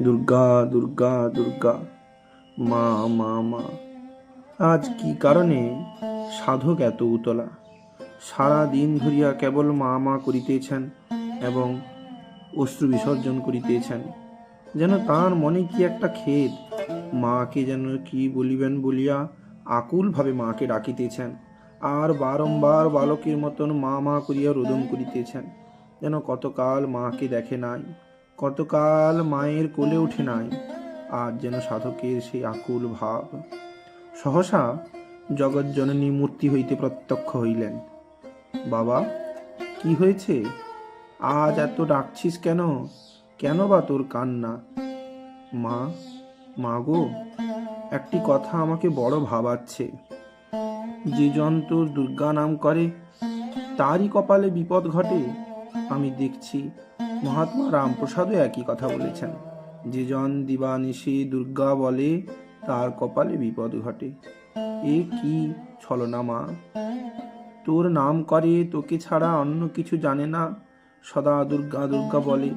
দুর্গা দুর্গা দুর্গা, মা মা মা। আজ কি কারণে সাধক এত উতলা? সারা দিন ধরিয়া কেবল মা মা করিতেছেন এবং অশ্রু বিসর্জন করিতেছেন। যেন তার মনে কি একটা খেদ? মাকে যেন কি বলিবেন বলিয়া আকুলভাবে মাকে ডাকিতেছেন। আর বারংবার বালকের মতন মা মা করিয়া রোদন করিতেছেন। যেন কতকাল মাকে দেখে নাই। কতকাল মায়ের কোলে উঠে নাই আজ যেন সাধকের সেই আকুল ভাব। সহসা জগজ্জননী মূর্তি হইতে প্রত্যক্ষ হইলেন। বাবা কি হয়েছে? আজ এত ডাকছিস কেন? কেন বা তোর কান্না? মা মা গো একটি কথা আমাকে বড় ভাবাচ্ছে। যে জন তোর দুর্গা নাম করে তারই কপালে বিপদ ঘটে আমি দেখছি মহাত্মা রামপ্রসাদও একই কথা বলেছেন। যে জন দিবানিশি দুর্গা বলে, তার কপালে বিপদ ঘটে। এ কি ছলনা মা তোর নাম করে, তোকে ছাড়া অন্য কিছু জানে না। সদা দুর্গা দুর্গা বলে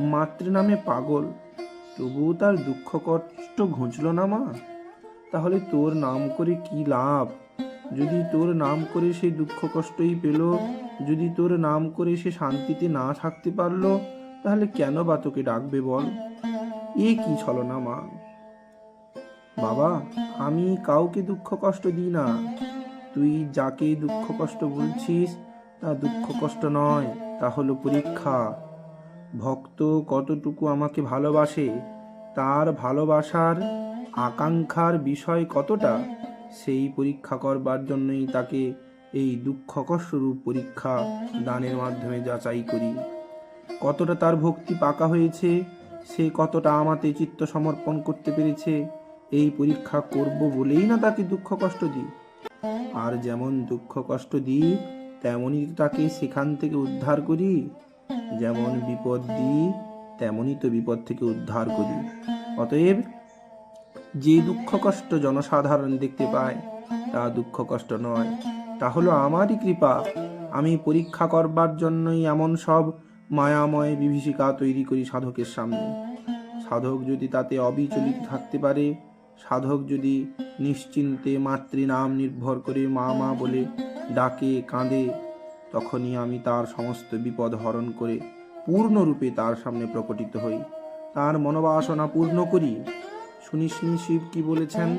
মাতৃ নামে পাগল। তবুও তার দুঃখ কষ্ট ঘুঁচল না মা। তাহলে তোর নাম করে কি লাভ? যদি তোর নাম করে সে দুঃখ কষ্টই পেল যদি তোর নাম করে সে শান্তিতে না থাকতে পারল, তাহলে কেন বা তোকে ডাকবে বল? এ কি ছলনা মা। বাবা, আমি কাউকে দুঃখ কষ্ট দিই না। তুই যাকে দুঃখ কষ্ট বলছিস, তা দুঃখ কষ্ট নয়, তা হলো পরীক্ষা। ভক্ত কতটুকু আমাকে ভালোবাসে, তার ভালোবাসার আকাঙ্ক্ষার বিষয় কতটা, সেই পরীক্ষা করবার জন্যই তাকে এই দুঃখ কষ্টরূপ পরীক্ষা দানের মাধ্যমে যাচাই করি। কতটা তার ভক্তি পাকা হয়েছে, সে কতটা আমাতে চিত্ত সমর্পণ করতে পেরেছে, এই পরীক্ষা করব বলেই না তাকে দুঃখ কষ্ট দিই। আর যেমন দুঃখ কষ্ট দিই, তেমনই তাকে সেখান থেকে উদ্ধার করি। যেমন বিপদ দিই, তেমনই তো বিপদ থেকে উদ্ধার করি। অতএব যে দুঃখ কষ্ট জনসাধারণ দেখতে পায়, তা দুঃখ কষ্ট নয়। তা হলো আমারই কৃপা। আমি পরীক্ষা করবার জন্যই এমন সব মায়াময় বিভীষিকা তৈরি করি সাধকের সামনে। সাধক যদি তাতে অবিচলিত থাকতে পারে, সাধক যদি নিশ্চিন্তে মাতৃনাম নির্ভর করে মা মা বলে ডাকে, কাঁদে, তখনই আমি তার সমস্ত বিপদ হরণ করে পূর্ণরূপে তার সামনে প্রকটিত হই। তার মনোবাসনা পূর্ণ করি। শুনি শুনি শিব কি বলেছেন?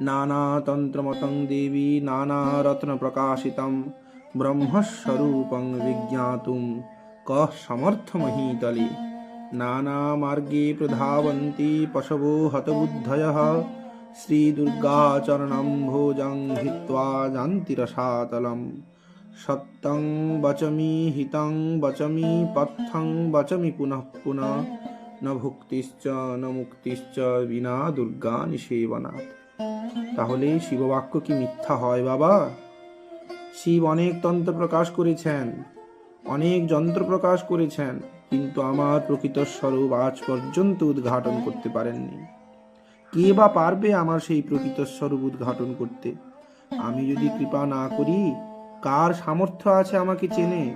নানা তন্ত্রমতং দেবী নানা রত্ন প্রকাশিতম ব্রহ্মস্বরূপং বিজ্ঞাতুম কহ সমর্থমহীতলে। নানা মার্গে প্রধাবন্তি পশবো হতবুদ্ধয়ः শ্রীদুর্গাচরণं ভোজং হিত্वा যান্তি রসাতলম সত্যং বচমি হিতং বচমি পথ্যং বচমি পুনঃ পুনঃ। ন ভুক্তিশ্চ ন মুক্তিশ্চ বিনা দুর্গা নিষেবনাথ তাহলে শিববাক্য কি মিথ্যা হয় বাবা? শিব অনেক তন্ত্র প্রকাশ করেছেন, অনেক যন্ত্র প্রকাশ করেছেন, কিন্তু আমার প্রকৃত স্বরূপ আজ পর্যন্ত উদ্ঘাটন করতে পারেননি। কে বা পারবে আমার সেই প্রকৃত স্বরূপ উদ্ঘাটন করতে? আমি যদি কৃপা না করি, কার সামর্থ্য আছে আমাকে চেনে?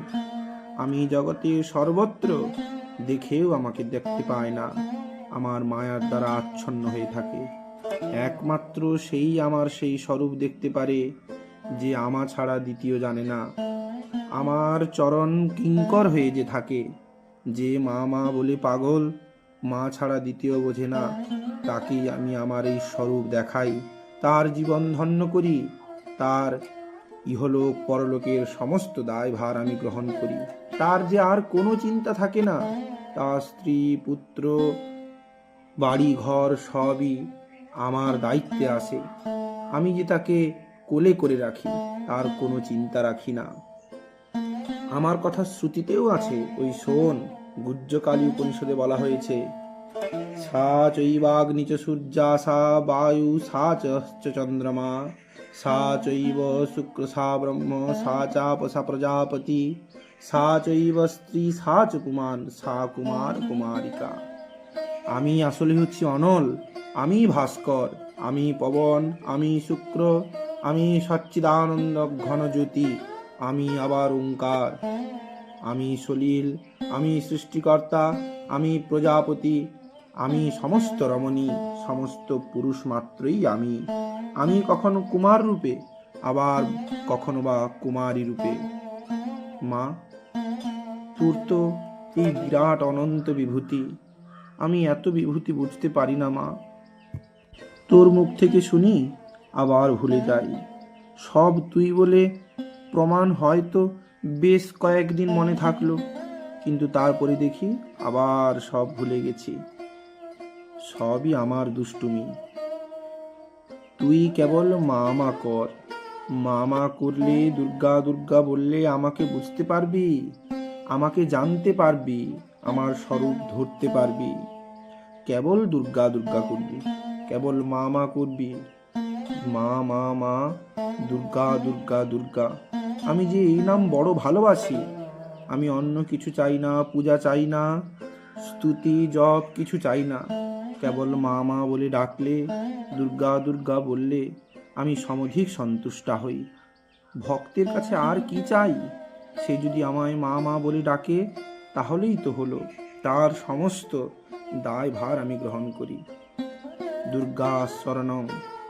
আমি জগতে সর্বত্র দেখেও আমাকে দেখতে পায় না, আমার মায়ার দ্বারা আচ্ছন্ন হয়ে থাকে। একমাত্র সেই আমার সেই স্বরূপ দেখতে পারে, যে আমা ছাড়া দ্বিতীয় জানে না। আমার চরণ কিঙ্কর হয়ে যে থাকে, যে মা মা বলে পাগল, মা ছাড়া দ্বিতীয় বোঝে না। তাকেই আমি আমার এই স্বরূপ দেখাই, তার জীবন ধন্য করি, তার ইহলোক পরলোকের সমস্ত দায়ভার আমি গ্রহণ করি। তার যে আর কোনো চিন্তা থাকে না, তার স্ত্রী, পুত্র, বাড়ি, ঘর সবই আমার দায়িত্বে আসে। আমি যে তাকে কোলে করে রাখি, তার কোনো চিন্তা রাখি না। আমার কথা শ্রুতিতেও আছে, ওই শোন, গুজ্জকালী উপনিষদে বলা হয়েছে, সা চৈবাগ্নি চ সূর্যা, সা বায়ু, সা চন্দ্রমা, সা চৈব শুক্র, সা ব্রহ্ম, সা চাপ, সা প্রজাপতি, সা চৈব স্ত্রী, সা চ পুমান সা কুমার কুমারিকা। আমি আসলে হচ্ছি অনল। আমি ভাস্কর, আমি পবন, আমি শুক্র, আমি সচ্চিদানন্দ ঘন জ্যোতি আমি আবার ওঙ্কার আমি সলিল, আমি সৃষ্টিকর্তা, আমি প্রজাপতি, আমি সমস্ত রমণী, সমস্ত পুরুষ মাত্রই আমি। আমি কখনো কুমার রূপে, আবার কখনো বা কুমারী রূপে। মা, তোর তো এই বিরাট অনন্ত বিভূতি। আমি এত বিভূতি বুঝতে পারি না, মা। তোর মুখ থেকে শুনি, আবার ভুলে যাই। সব তুই বলে প্রমাণ হয়তো বেশ কয়েকদিন মনে থাকল, কিন্তু তারপরে দেখি আবার সব ভুলে গেছি। সবই আমার দুষ্টুমি। তুই কেবল মা মা কর। মা মা করলে দুর্গা দুর্গা বললে আমাকে বুঝতে পারবি, আমাকে জানতে পারবি, আমার স্বরূপ ধরতে পারবি। কেবল দুর্গা দুর্গা করবি, কেবল মা মা করবি। মা মা মা, দুর্গা দুর্গা দুর্গা। আমি যে এই নাম বড় ভালোবাসি, আমি অন্য কিছু চাই না, পূজা চাই না, স্তুতি, জপ কিছু চাই না। কেবল মা মা বলে ডাকলে, দুর্গা দুর্গা বললে আমি সমধিক সন্তুষ্টা হই। ভক্তের কাছে আর কি চাই? সে যদি আমায় মা মা বলে ডাকে, তাহলেই তো হলো তার সমস্ত দায়ভার আমি গ্রহণ করি। দুর্গা শরণম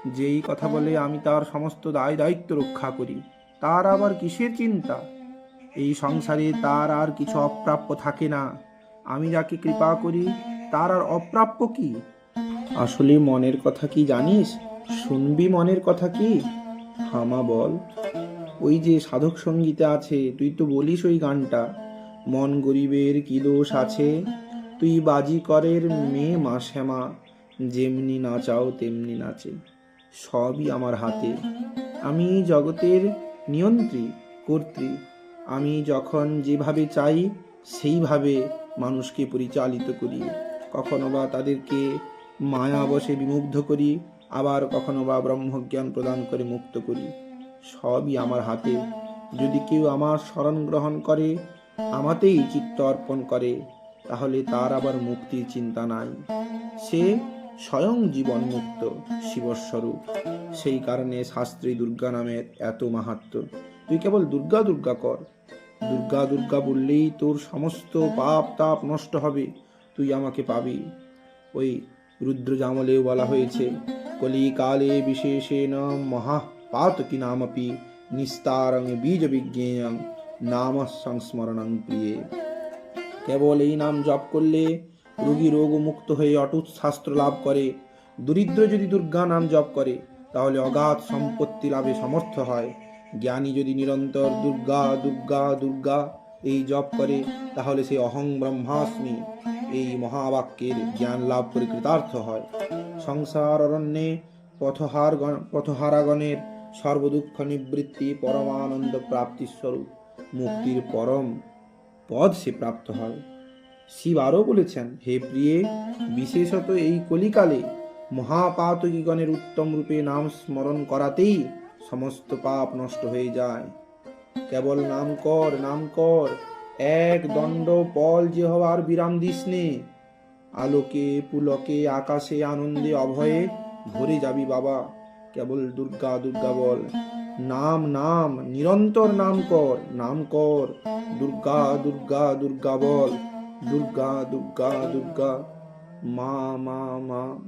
যেই কথা বলে আমি তার সমস্ত দায় দায়িত্ব রক্ষা করি, তার আবার কিসের চিন্তা? এই সংসারে তার আর কিছু অপ্রাপ্য থাকে না। আমি যাকে কৃপা করি, তার আর অপ্রাপ্য কি? আসলে মনের কথা কি জানিস? শুনবি মনের কথা কি? হামা বল। ওই যে সাধক সঙ্গীতে আছে, তুই তো বলিস ওই গানটা। মন গরিবের কি দোষ আছে? তুই বাজি করের মেয়ে মা শ্যামা যেমনি নাচাও তেমনি নাচে। সবই আমার হাতে। আমি জগতের নিয়ন্ত্রী, কর্ত্রী। আমি যখন যেভাবে চাই, সেইভাবে মানুষকে পরিচালিত করি। কখনো বা তাদেরকে মায়া বসে বিমুগ্ধ করি, আবার কখনো বা ব্রহ্মজ্ঞান প্রদান করে মুক্ত করি। সবই আমার হাতে। যদি কেউ আমার শরণ গ্রহণ করে, আমাতেই চিত্ত অর্পণ করে। তাহলে তার আবার মুক্তির চিন্তা নাই। সে স্বয়ং জীবন মুক্ত শিবস্বরূপ। সেই কারণে শাস্ত্রী দুর্গা নামের এত মাহাত্ম। তুই কেবল দুর্গা দুর্গা কর। দুর্গা দুর্গা বললেই তোর সমস্ত পাপ তাপ নষ্ট হবে। তুই আমাকে পাবি। ওই রুদ্রজামলেও বলা হয়েছে, কলিকালে বিশেষেণ মহা পাতকি নামপি নিস্তারং বীজ বিজ্ঞেয়ং নাম সংস্মরণং প্রিয়ে। কেবল এই নাম জপ করলে রোগী রোগ মুক্ত হয়ে অটুট শাস্ত্র লাভ করে। দরিদ্র যদি দুর্গা নাম জপ করে, তাহলে অগাধ সম্পত্তি লাভে সমর্থ হয়। জ্ঞানী যদি নিরন্তর দুর্গা দুর্গা দুর্গা এই জপ করে, তাহলে সে অহং ব্রহ্মাস্মি। এই মহাবাক্যের জ্ঞান লাভ করে কৃতার্থ হয়। সংসার অরণ্যে পথহার পথহারাগণের সর্বদুঃখ নিবৃত্তি পরমানন্দ প্রাপ্তির স্বরূপ মুক্তির পরম পদ সে প্রাপ্ত হয়। শিব আরও বলেছেন, হে প্রিয়ে, বিশেষত এই কলিকালে মহাপাতকীগণের উত্তম রূপে নাম স্মরণ করাতেই সমস্ত পাপ নষ্ট হয়ে যায়। কেবল নাম কর নাম কর এক দণ্ড পল যে হওয়ার বিরাম দিসনে, আলোকে, পুলকে, আকাশে, আনন্দে, অভয়ে ভরে যাবি বাবা। কেবল দুর্গা দুর্গা বল। নাম নাম, নিরন্তর নাম কর নাম কর। দুর্গা দুর্গা দুর্গা বল। দুর্গা দুর্গা দুর্গা। মা মা মা.